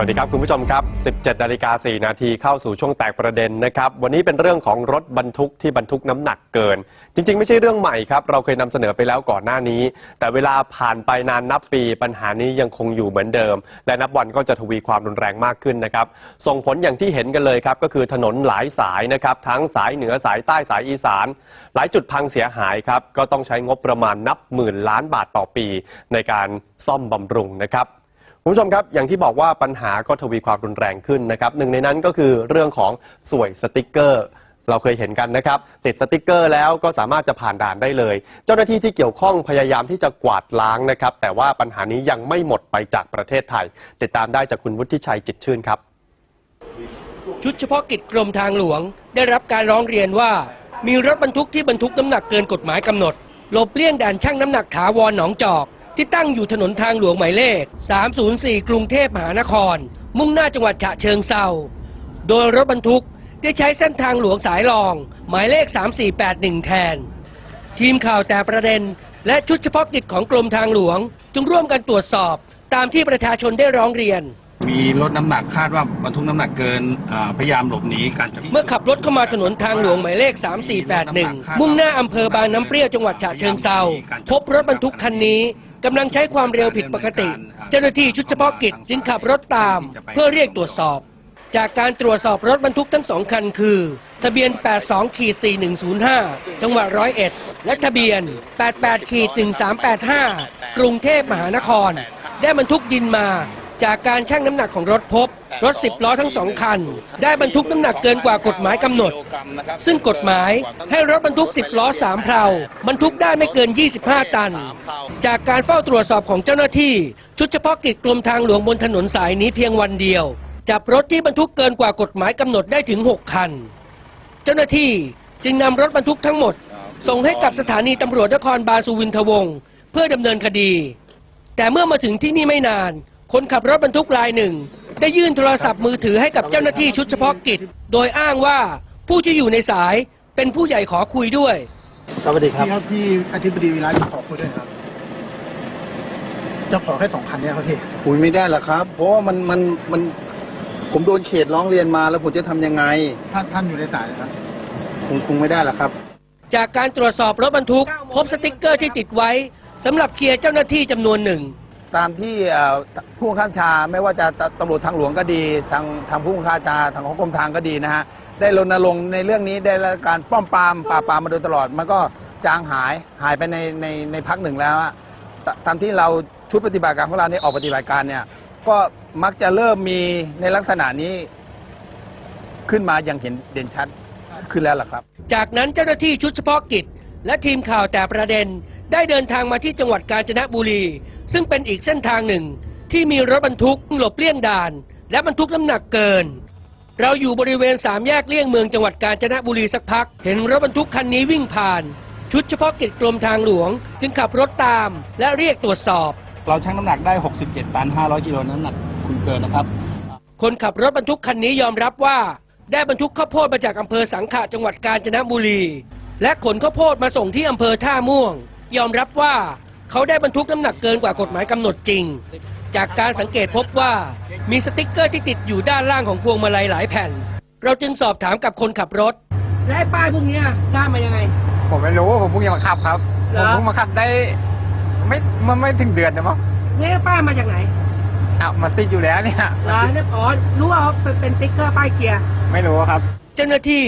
สวัสดีครับ คุณผู้ชมครับ 17นาฬิกา4นาทีเข้าสู่ช่วงแตกประเด็นนะครับ วันนี้เป็นเรื่องของรถบรรทุกที่บรรทุกน้ำหนักเกิน จริง ๆ ไม่ใช่เรื่องใหม่ครับ เราเคยนำเสนอไปแล้วก่อนหน้านี้ แต่เวลาผ่านไปนานนับปีปัญหานี้ยังคงอยู่เหมือนเดิม และนับวันก็จะทวีความรุนแรงมากขึ้นนะครับ ส่งผลอย่างที่เห็นกันเลยครับ ก็คือถนนหลายสายนะครับ ทั้งสายเหนือสายใต้สายอีสาน หลายจุดพังเสียหายครับ ก็ต้องใช้งบประมาณนับหมื่นล้านบาทต่อปี ในการซ่อมบำรุงนะครับ คุณผู้ชมครับ อย่างที่บอกว่าปัญหาก็ทวีความรุนแรงขึ้นนะครับหนึ่งในนั้นก็คือเรื่องของสวยสติกเกอร์ เราเคยเห็นกันนะครับ ติดสติกเกอร์แล้วก็สามารถจะผ่านด่านได้เลย เจ้าหน้าที่ที่เกี่ยวข้องพยายามที่จะกวาดล้างนะครับ แต่ว่าปัญหานี้ยังไม่หมดไปจากประเทศไทย ติดตามได้จากคุณวุฒิชัยจิตชื่นครับ ชุดเฉพาะกิจกรมทางหลวง ได้รับการร้องเรียนว่า มีรถบรรทุกที่บรรทุกน้ำหนักเกินกฎหมายกำหนดหลบเลี่ยงด่านช่างน้ำหนักถาวรหนองจอก ที่ตั้งอยู่ถนนทางหลวงหมายเลข 304 กรุงเทพมหานคร มุ่งหน้าจังหวัดฉะเชิงเซาโดยรถบรรทุกได้ใช้เส้นทางหลวงสายรอง หมายเลข 3481 แทน ทีมข่าวแต่ประเด็น และชุดเฉพาะกิจของกรมทางหลวง จึงร่วมกันตรวจสอบตามที่ประชาชนได้ร้องเรียน มีรถน้ำหนักคาดว่าบรรทุกน้ำหนักเกินอ่าพยายามหลบหนีการจับเมื่อขับรถเข้ามาถนนทางหลวงหมายเลข 3481 มุ่งหน้าอำเภอบางน้ำเปรี้ยวจังหวัดฉะเชิงเซาพบรถบรรทุกคันนี้ กำลังใช้ความเร็วผิดปกติ เจ้าหน้าที่ชุดเฉพาะกิจจึงขับรถตาม เพื่อเรียกตรวจสอบ จากการตรวจสอบรถบรรทุกทั้งสองคันคือ ทะเบียน 82ขีด4105 จังหวัดร้อยเอ็ด และทะเบียน 88ขีด1385 กรุงเทพมหานคร ได้บรรทุกดินมา จากการชั่งน้ำหนักของรถพบ รถ 10 ล้อทั้งสองคัน ได้บรรทุกน้ำหนักเกินกว่ากฎหมายกำหนด ซึ่งกฎหมายให้รถบรรทุก 10 ล้อ3เพลาบรรทุกได้ไม่เกิน 25 ตัน จากการเฝ้าตรวจสอบของเจ้าหน้าที่ ชุดเฉพาะกิจกรมทางหลวงบนถนนสายนี้เพียงวันเดียว จับรถที่บรรทุกเกินกว่ากฎหมายกำหนดได้ถึง 6 คัน เจ้าหน้าที่จึงนำรถบรรทุกทั้งหมด ส่งให้กับสถานีตำรวจนครบาลสุวินทวงศ์เพื่อดำเนินคดี แต่เมื่อมาถึงที่นี่ไม่นาน คนขับรถบรรทุกรายหนึ่ง ได้ยื่นโทรศัพท์มือถือให้กับเจ้าหน้าที่ชุดเฉพาะกิจ โดยอ้างว่าผู้ที่อยู่ในสายเป็นผู้ใหญ่ขอคุยด้วย สวัสดีครับ พี่ครับพี่อธิบดีวีระจะขอคุยด้วยครับ จะขอแค่สองพันเนี่ยครับพี่ คุยไม่ได้หรอกครับ เพราะว่ามันมันมันผมโดนเขตร้องเรียนมาแล้วผมจะทำยังไงท่านท่านอยู่ในสายครับ คงคงไม่ได้หรอกครับ จากการตรวจสอบรถบรรทุก พบสติกเกอร์ที่ติดไว้สำหรับเคลียร์เจ้าหน้าที่จำนวนหนึ่ง ตามที่ผู้บังคับบัญชาไม่ว่าจะตำรวจทางหลวงก็ดี ทางทางผู้บังคับบัญชาทางของกรมทางก็ดีนะฮะได้รณรงค์ในเรื่องนี้ได้การป้อมปรามปราบปรามมาโดยตลอด มันก็จางหายหายไปในในในพักหนึ่งแล้วตามที่เราชุดปฏิบัติการของเราเนี่ยออกปฏิบัติการเนี่ยก็มักจะเริ่มมีในลักษณะนี้ขึ้นมาอย่างเห็นเด่นชัดขึ้นแล้วล่ะครับ จากนั้นเจ้าหน้าที่ชุดเฉพาะกิจ และทีมข่าวแต่ประเด็น ได้เดินทางมาที่จังหวัดกาญจนบุรี ซึ่งเป็นอีกเส้นทางหนึ่ง ที่มีรถบรรทุกหลบเลี่ยงด่าน และบรรทุกน้ำหนักเกิน เราอยู่บริเวณสามแยกเลี่ยงเมืองจังหวัดกาญจนบุรีสักพัก เห็นรถบรรทุกคันนี้วิ่งผ่าน ชุดเฉพาะกิจกรมทางหลวง จึงขับรถตามและเรียกตรวจสอบ เราชั่งน้ำหนักได้ 67 ตัน 500 กิโลน้ำหนักคุณเกินนะครับ คนขับรถบรรทุกคันนี้ยอมรับว่า ได้บรรทุกข้าวโพดมาจากอำเภอสังขะจังหวัดกาญจนบุรี และขนข้าวโพดมาส่งที่อำเภอท่าม่วง ยอมรับว่าเขาได้บรรทุกน้ำหนักเกินกว่ากฎหมายกำหนดจริง จากการสังเกตพบว่ามีสติกเกอร์ที่ติดอยู่ด้านล่างของพวงมาลัยหลายแผ่น เราจึงสอบถามกับคนขับรถ และไอ้ป้ายพวกนี้ได้มายังไง ผมไม่รู้ผมเพิ่งจะมาขับครับ เหรผมอเพิ่งมาขับได้ ไม่มันไม่ถึงเดือนนะมั้งนี่ป้ายมาจากไหนอ้าวมันติดอยู่แล้วเนี่ยร้านอ๋อรู้ว่าเป็นสติกเกอร์ป้ายเกียร์ ไม่รู้ครับ เจ้าหน้าที่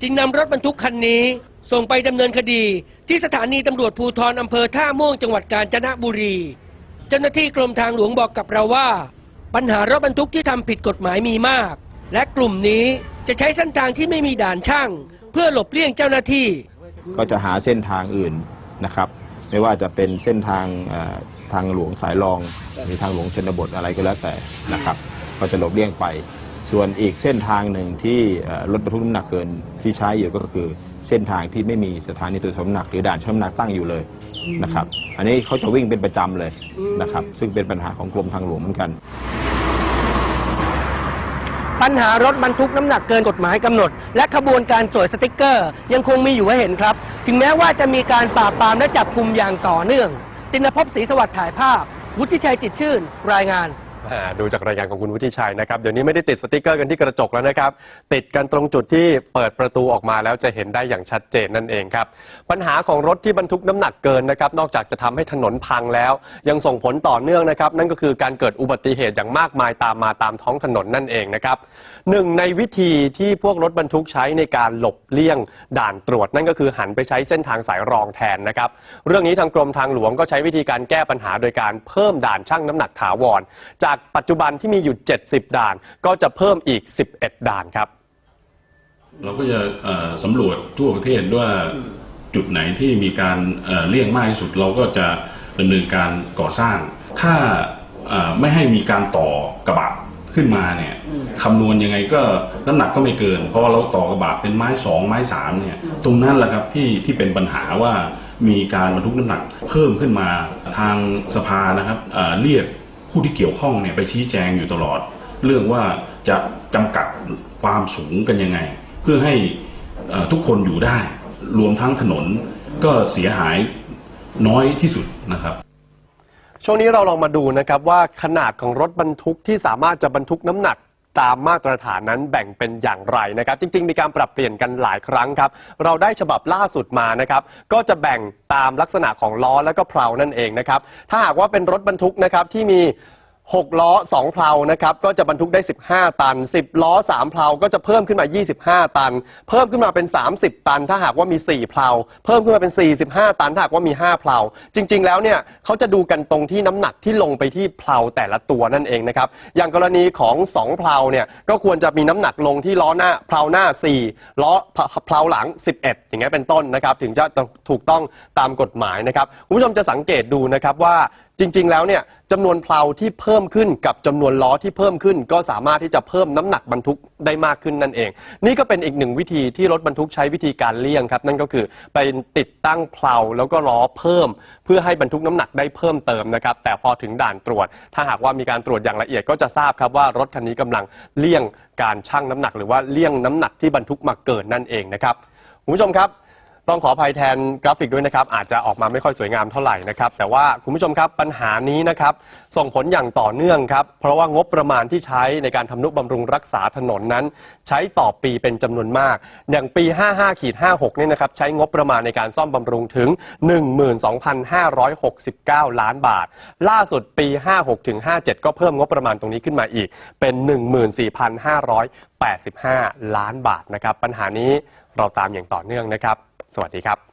จึงนำรถบรรทุกคันนี้ ส่งไปดำเนินคดีที่สถานีตำรวจภูธรอำเภอท่าม่วงจังหวัดกาญจนบุรี เจ้าหน้าที่กรมทางหลวงบอกกับเราว่า ปัญหารถบรรทุกที่ทำผิดกฎหมายมีมาก และกลุ่มนี้จะใช้เส้นทางที่ไม่มีด่านช่าง เพื่อหลบเลี่ยงเจ้าหน้าที่ ก็จะหาเส้นทางอื่นนะครับ ไม่ว่าจะเป็นเส้นทางทางหลวงสายรอง มีทางหลวงชนบทอะไรก็แล้วแต่นะครับ ก็จะหลบเลี่ยงไป ส่วนอีกเส้นทางหนึ่งที่รถบรรทุกน้ำหนักเกินที่ใช้อยู่ก็คือ เส้นทางที่ไม่มีสถานีตรวจสอบน้ำหนักหรือด่านชั่งน้ำหนักตั้งอยู่เลยนะครับ อันนี้เขาจะวิ่งเป็นประจำเลยนะครับ ซึ่งเป็นปัญหาของกรมทางหลวงเหมือนกัน ปัญหารถบรรทุกน้ำหนักเกินกฎหมายกำหนด และขบวนการสวยสติกเกอร์ ยังคงมีอยู่ให้เห็นครับ ถึงแม้ว่าจะมีการปราบปรามและจับกลุ่มอย่างต่อเนื่อง ตินภพศรีสวัสดิ์ถ่ายภาพ วุฒิชัยจิตรชื่น รายงานอ่า ดูจากรายงานของคุณวุฒิชัยนะครับ เดี๋ยวนี้ไม่ได้ติดสติกเกอร์กันที่กระจกแล้วนะครับ ติดกันตรงจุดที่เปิดประตูออกมาแล้วจะเห็นได้อย่างชัดเจนนั่นเองครับ ปัญหาของรถที่บรรทุกน้ำหนักเกินนะครับ นอกจากจะทำให้ถนนพังแล้ว ยังส่งผลต่อเนื่องนะครับ นั่นก็คือการเกิดอุบัติเหตุอย่างมากมายตามมาตามท้องถนนนั่นเองนะครับหนึ่งในวิธีที่พวกรถบรรทุกใช้ในการหลบเลี่ยง ด่านตรวจ นั่นก็คือหันไปใช้เส้นทางสายรองแทนนะครับ เรื่องนี้ทางกรมทางหลวงก็ใช้วิธีการแก้ปัญหาโดยการเพิ่มด่านชั่งน้ำหนักถาวรจากากปัจจุบันที่มีอยู่ 70 ด่าน ก็จะเพิ่มอีก 11 ด่านครับ เราก็จะสำรวจทั่วประเทศว่าจุดไหนที่มีการเลี่ยงมากที่สุดเราก็จะดำเนินการก่อสร้าง ถ้าไม่ให้มีการต่อกระบะขึ้นมาเนี่ยคำนวณยังไงก็น้ำหนักก็ไม่เกิน เพราะว่าเราต่อกระบะเป็นไม้สองไม้สามเนี่ยตรงนั้นแหละครับที่ที่เป็นปัญหาว่ามีการบรรทุกน้ำหนักเพิ่มขึ้นมาทางสภานะครับเอ่อเรียก ผู้ที่เกี่ยวข้องเนี่ยไปชี้แจงอยู่ตลอด เรื่องว่าจะจำกัดความสูงกันยังไง เพื่อให้ทุกคนอยู่ได้ รวมทั้งถนนก็เสียหายน้อยที่สุดนะครับ ช่วงนี้เราลองมาดูนะครับว่าขนาดของรถบรรทุกที่สามารถจะบรรทุกน้ำหนัก ตามมาตรฐานนั้นแบ่งเป็นอย่างไรนะครับ จริง ๆ มีการปรับเปลี่ยนกันหลายครั้งครับ เราได้ฉบับล่าสุดมานะครับก็จะแบ่งตามลักษณะของล้อและก็เพลานั่นเองนะครับถ้าหากว่าเป็นรถบรรทุกนะครับที่มี 6 ล้อ 2 เพลานะครับ ก็จะบรรทุกได้ 15 ตัน 10 ล้อ 3 เพลาก็จะเพิ่มขึ้นมา 25 ตัน เพิ่มขึ้นมาเป็น 30 ตัน ถ้าหากว่ามี 4 เพลา เพิ่มขึ้นมาเป็น 45 ตัน ถ้าหากว่ามี 5 เพลา จริง ๆ แล้วเนี่ยเขาจะดูกันตรงที่น้ำหนักที่ลงไปที่เพลาแต่ละตัวนั่นเองนะครับ อย่างกรณีของ 2 เพลาเนี่ย ก็ควรจะมีน้ำหนักลงที่ล้อหน้า เพลาหน้า 4 ล้อ เพลาหลัง 11 อย่างเงี้ยเป็นต้นนะครับ ถึงจะถูกต้องตามกฎหมายนะครับ คุณผู้ชมจะสังเกตดูนะครับว่า จริง ๆ แล้วเนี่ยจำนวนเพลาที่เพิ่มขึ้นกับจำนวนล้อที่เพิ่มขึ้น ก็สามารถที่จะเพิ่มน้ำหนักบรรทุกได้มากขึ้นนั่นเอง นี่ก็เป็นอีกหนึ่งวิธีที่รถบรรทุกใช้วิธีการเลี่ยงครับนั่นก็คือไปติดตั้งเพลาแล้วก็ล้อเพิ่ม เพื่อให้บรรทุกน้ำหนักได้เพิ่มเติมนะครับแต่พอถึงด่านตรวจ ถ้าหากว่ามีการตรวจอย่างละเอียดก็จะทราบครับว่ารถคันนี้กำลังเลี่ยงการชั่งน้ำหนัก หรือว่าเลี่ยงน้ำหนักที่บรรทุกมาเกินนั่นเองนะครับคุณผู้ชมครับ ต้องขออภัยแทนกราฟิกด้วยนะครับ อาจจะออกมาไม่ค่อยสวยงามเท่าไหร่นะครับ แต่ว่าคุณผู้ชมครับปัญหานี้นะครับ ส่งผลอย่างต่อเนื่องครับ เพราะว่างบประมาณที่ใช้ในการทำนุบำรุงรักษาถนนนั้น ใช้ต่อปีเป็นจำนวนมาก อย่างปี 55ขีด56เนี่ยนะครับ ใช้งบประมาณในการซ่อมบำรุงถึง 12,569 ล้านบาท ล่าสุดปี 56ถึง57 ก็เพิ่มงบประมาณตรงนี้ขึ้นมาอีกเป็น 14,585 ล้านบาทนะครับ ปัญหานี้ เราตามอย่างต่อเนื่องนะครับ สวัสดีครับ